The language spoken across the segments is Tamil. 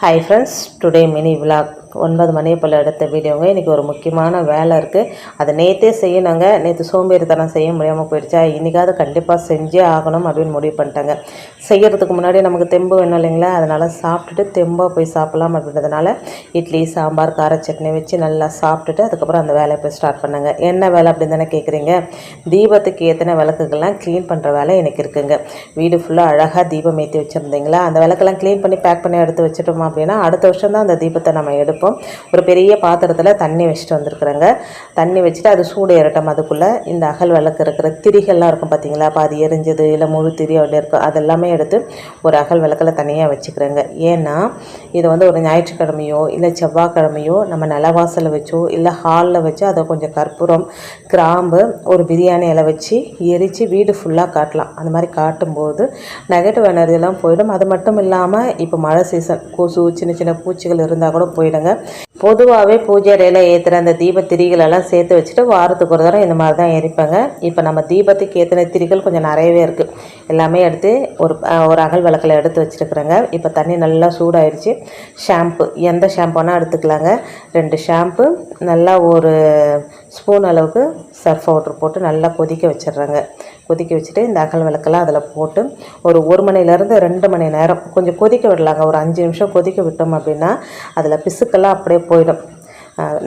Hi friends today mini vlog ஒன்பது மணி போல் எடுத்த வீடியோங்க. இன்றைக்கி ஒரு முக்கியமான வேலை இருக்குது அதை நேற்றே செய்யணுங்க. நேற்று சோம்பேறித்தனம் செய்ய முடியாமல் போயிடுச்சா? இன்றைக்காவது கண்டிப்பாக செஞ்சே ஆகணும் அப்படின்னு முடிவு பண்ணிட்டாங்க. செய்கிறதுக்கு முன்னாடி நமக்கு தெம்பு வேணும் இல்லைங்களா? அதனால் சாப்பிட்டுட்டு தெம்பாக போய் சாப்பிட்லாம் அப்படின்றதுனால இட்லி சாம்பார் கார சட்னி வச்சு நல்லா சாப்பிட்டுட்டு அதுக்கப்புறம் அந்த வேலையை போய் ஸ்டார்ட் பண்ணாங்க. என்ன வேலை அப்படின்னு தானே கேட்குறீங்க தீபத்துக்கு ஏற்றின விளக்குகள்லாம் க்ளீன் பண்ணுற வேலை எனக்கு இருக்குங்க. வீடு ஃபுல்லாக அழகாக தீபம் ஏற்றி வச்சுருந்தீங்களா? அந்த விளக்கெல்லாம் க்ளீன் பண்ணி பேக் பண்ணி எடுத்து வச்சுட்டோம் அப்படின்னா அடுத்த வருஷம் தான் அந்த தீபத்தை நம்ம எடுப்போம். ஒரு பெரிய பாத்திரத்தில் தண்ணி வச்சுட்டு வந்திருக்குறேங்க. தண்ணி வச்சுட்டு அது சூடு ஏறட்டும் அதுக்குள்ளே. இந்த அகல் விளக்கு இருக்கிற திரிகள்லாம் இருக்கும் பார்த்தீங்களா பாதி எரிஞ்சது இல்லை முழு திரி அப்படி இருக்கும் அதெல்லாமே எடுத்து ஒரு அகல் விளக்கில் தனியாக வச்சுக்கிறேங்க. ஏன்னா இது வந்து ஒரு ஞாயிற்றுக்கிழமையோ இல்லை செவ்வாய்க்கிழமையோ நம்ம நிலவாசலை வச்சோ இல்லை ஹாலில் வச்சோ அதை கொஞ்சம் கற்பூரம் கிராம்பு ஒரு பிரியாணி இலை வச்சு எரித்து வீடு ஃபுல்லாக காட்டலாம். அந்த மாதிரி காட்டும்போது நெகட்டிவ் எனர்ஜிலாம் போயிடும். அது மட்டும் இல்லாமல் இப்போ மழை சீசன் கொசு சின்ன சின்ன பூச்சிகள் இருந்தால் கூட போயிடுங்க. பொதுவாகவே பூஜை அறையில் ஏற்றுற அந்த தீப திரிகளெல்லாம் சேர்த்து வச்சுட்டு வாரத்துக்கு ஒரு தடவை இந்த மாதிரி தான் எரிப்பாங்க. இப்போ நம்ம தீபத்துக்கு ஏற்றின திரிகள் கொஞ்சம் நிறையவே இருக்குது எல்லாமே எடுத்து ஒரு ஒரு அகல் விளக்கில் எடுத்து வச்சுருக்குறேங்க. இப்போ தண்ணி நல்லா சூடாயிடுச்சு ஷாம்பு எந்த ஷாம்புனா எடுத்துக்கலாங்க. ரெண்டு ஷாம்பு நல்லா ஒரு ஸ்பூன் அளவுக்கு சர்ஃப் பவுட்ரு போட்டு நல்லா கொதிக்க வச்சிடுறாங்க. கொதிக்க வச்சுட்டு இந்த அகல் விளக்கெல்லாம் அதில் போட்டு ஒரு ஒரு மணிலேருந்து ரெண்டு மணி நேரம் கொஞ்சம் கொதிக்க விடலாங்க. ஒரு அஞ்சு நிமிஷம் கொதிக்க விட்டோம் அப்படின்னா அதில் பிசுக்கெல்லாம் அப்படியே போயிடும்.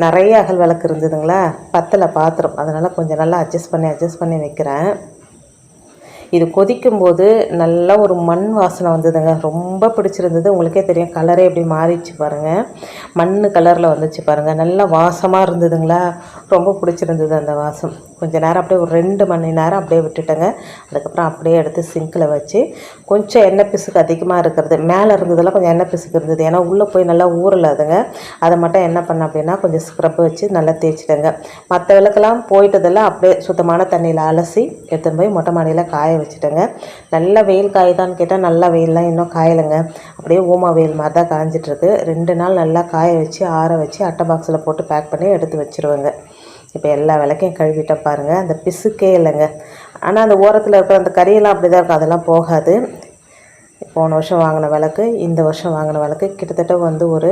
நிறைய அகல் விளக்கு இருந்ததுங்களா? பத்தில் பாத்திரம். அதனால் கொஞ்சம் நல்லா அட்ஜஸ்ட் பண்ணி அட்ஜஸ்ட் பண்ணி வைக்கிறேன். இது கொதிக்கும்போது நல்லா ஒரு மண் வாசனை வந்ததுங்க. ரொம்ப பிடிச்சிருந்தது. உங்களுக்கே தெரியும் கலரே எப்படி மாறிடுச்சு பாருங்கள் மண் கலரில் வந்துச்சு பாருங்கள் நல்லா வாசமாக இருந்ததுங்களா? ரொம்ப பிடிச்சிருந்தது அந்த வாசம். கொஞ்ச நேரம் அப்படியே ஒரு ரெண்டு மணி நேரம் அப்படியே விட்டுட்டேங்க. அதுக்கப்புறம் அப்படியே எடுத்து சிங்கில் வச்சு கொஞ்சம் எண்ணெய் பிசுக்கு அதிகமாக இருக்கிறது. மேலே இருந்ததெல்லாம் கொஞ்சம் எண்ணெய் பிசுக்கு இருந்தது. ஏன்னா உள்ளே போய் நல்லா ஊறல அதுங்க அதை மட்டும் என்ன பண்ணேன் அப்படின்னா கொஞ்சம் ஸ்க்ரப் வச்சு நல்லா தேய்ச்சிட்டேங்க. மற்ற விளக்கெல்லாம் போயிட்டதெல்லாம் அப்படியே சுத்தமான தண்ணியில் அலசி எடுத்துன்னு போய் மொட்டை மாடியில் காய வச்சுட்டேங்க. நல்ல வெயில் காயுதான்னு கேட்டால் நல்லா வெயில்லாம் இன்னும் காயலைங்க. அப்படியே ஊமா வெயில் மாதிரி தான் காஞ்சிட்ருக்கு. ரெண்டு நாள் நல்லா காய வச்சு ஆற வச்சு அட்டை பாக்ஸில் போட்டு பேக் பண்ணி எடுத்து வச்சுருவேங்க. இப்போ எல்லா விளக்கையும் கழுவிட்ட பாருங்கள் அந்த பிசுக்கே இல்லைங்க. ஆனால் அந்த ஓரத்தில் இருக்கிற அந்த கறியெல்லாம் அப்படி தான் இருக்கும். அதெல்லாம் போகாது. போன வருஷம் வாங்கின விளக்கு இந்த வருஷம் வாங்கின விளக்கு கிட்டத்தட்ட வந்து ஒரு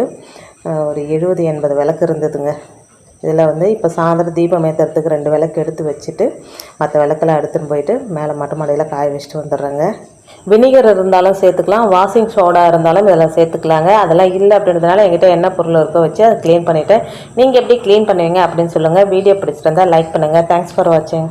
ஒரு எழுபது எண்பது விளக்கு இருந்ததுங்க. இதில் வந்து இப்போ சாயந்தரம் தீபம் ஏற்றுறதுக்கு ரெண்டு விளக்கு எடுத்து வச்சுட்டு மற்ற விளக்கெல்லாம் எடுத்துன்னு போயிட்டு மேலே மொட்டை மாடியில் காய வச்சுட்டு வந்துடுறேங்க. வினிகர் இருந்தாலும் சேர்த்துக்கலாம் வாஷிங் சோடா இருந்தாலும் இதெல்லாம் சேர்த்துக்கலாங்க. அதெல்லாம் இல்லை அப்படின்றதுனால எங்கிட்ட என்ன பொருள் இருக்கோ வச்சு அதை க்ளீன் பண்ணிவிட்டு நீங்கள் எப்படி க்ளீன் பண்ணுவீங்க அப்படின்னு சொல்லுங்கள் வீடியோ பிடிச்சிருந்தா லைக் பண்ணுங்கள் தேங்க்ஸ் ஃபார் வாட்சிங்